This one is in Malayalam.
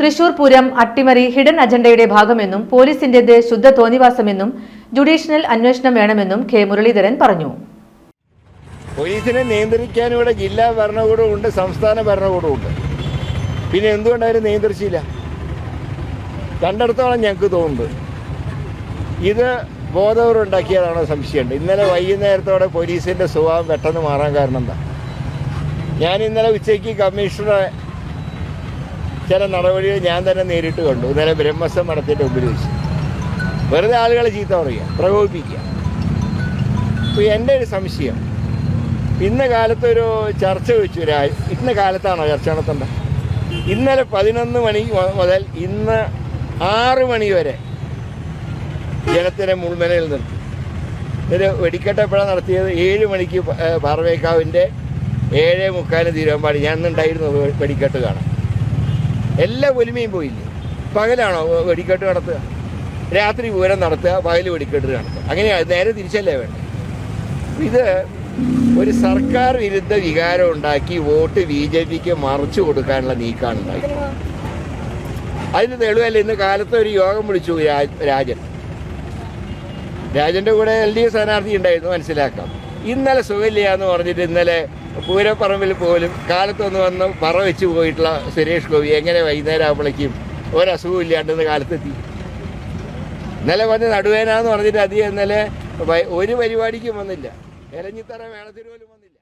തൃശൂർ പൂരം അട്ടിമറി ഹിഡൻ അജണ്ടയുടെ ഭാഗമെന്നും പോലീസിന്റേത് ശുദ്ധ തോന്നിവാസമെന്നും ജുഡീഷ്യൽ അന്വേഷണം വേണമെന്നും കെ മുരളീധരൻ പറഞ്ഞു. പോലീസിനെ നിയന്ത്രിക്കാൻ ഇവിടെ ജില്ലാ ഭരണകൂടമുണ്ട് സംസ്ഥാന ഭരണകൂടമുണ്ട് പിന്നെ എന്തുകൊണ്ടായാലും നിയന്ത്രിച്ചില്ല? കണ്ടെടുത്തോളം ഞങ്ങൾക്ക് തോന്നുന്നത് ഇത് ബോധവറുണ്ടാക്കിയതാണോ സംശയമുണ്ട്. ഇന്നലെ വൈകുന്നേരത്തോടെ പോലീസിന്റെ സ്വഭാവം പെട്ടെന്ന് മാറാൻ കാരണം എന്താ? ഞാൻ ഇന്നലെ ഉച്ചയ്ക്ക് കമ്മീഷണറെ ചില നടപടികൾ ഞാൻ തന്നെ നേരിട്ട് കണ്ടു. ഇന്നലെ ബ്രഹ്മസം മഠത്തിന്റെ മുമ്പിൽ വെറുതെ ആളുകളെ ചീത്ത പറയുക പ്രകോപിപ്പിക്കുക. അപ്പോൾ എന്റെ ഒരു സംശയം. ഇന്ന കാലത്തൊരു ചർച്ച വെച്ചു. രാ ഇന്ന കാലത്താണോ ചർച്ച നടത്തേണ്ടത്? ഇന്നലെ പതിനൊന്ന് മണി മുതൽ ഇന്ന് ആറ് മണി വരെ ജനത്തിനെ മുൾമലയിൽ നിർത്തി. ഒരു വെടിക്കെട്ട് എപ്പോഴാണ് നടത്തിയത്? ഏഴ് മണിക്ക് പാറവേക്കാവിന്റെ ഏഴേ മുക്കാലും തിരുവമ്പാടി ഞാൻ ഇന്നുണ്ടായിരുന്നു വെടിക്കെട്ട് കാണാൻ. എല്ലാ ഒലിമയും പോയില്ലേ? പകലാണോ വെടിക്കെട്ട് നടത്തുക? രാത്രി പൂരം നടത്തുക പകൽ വെടിക്കെട്ട് നടത്തുക. അങ്ങനെയാണ് നേരെ തിരിച്ചല്ലേ വേണ്ടത്? ഇത് ഒരു സർക്കാർ വിരുദ്ധ വികാരം ഉണ്ടാക്കി വോട്ട് ബി ജെ പിക്ക് മറിച്ചു കൊടുക്കാനുള്ള നീക്കമാണ് ഉണ്ടാക്കി അതിന് തെളിവല്ല ഇന്ന് കാലത്ത് ഒരു യോഗം വിളിച്ചു രാജൻ. രാജന്റെ കൂടെ എൽ ഡി എഫ് സ്ഥാനാർത്ഥി ഉണ്ടായിരുന്നു മനസ്സിലാക്കാം. ഇന്നലെ സുഖമില്ല എന്ന് പറഞ്ഞിട്ട് ഇന്നലെ പൂരപ്പറമ്പിൽ പോലും കാലത്തൊന്ന് വന്ന് പറ വെച്ച് പോയിട്ടുള്ള സുരേഷ് ഗോപി എങ്ങനെ വൈകുന്നേരം ആകുമ്പോഴേക്കും ഒരസുഖം ഇല്ലാണ്ടെന്ന് കാലത്തെത്തി. ഇന്നലെ വന്ന് നടുവേനാന്ന് പറഞ്ഞിട്ട് അധികം ഇന്നലെ ഒരു പരിപാടിക്കും വന്നില്ല. എലഞ്ഞിത്തറ മേളത്തിന് വന്നില്ല.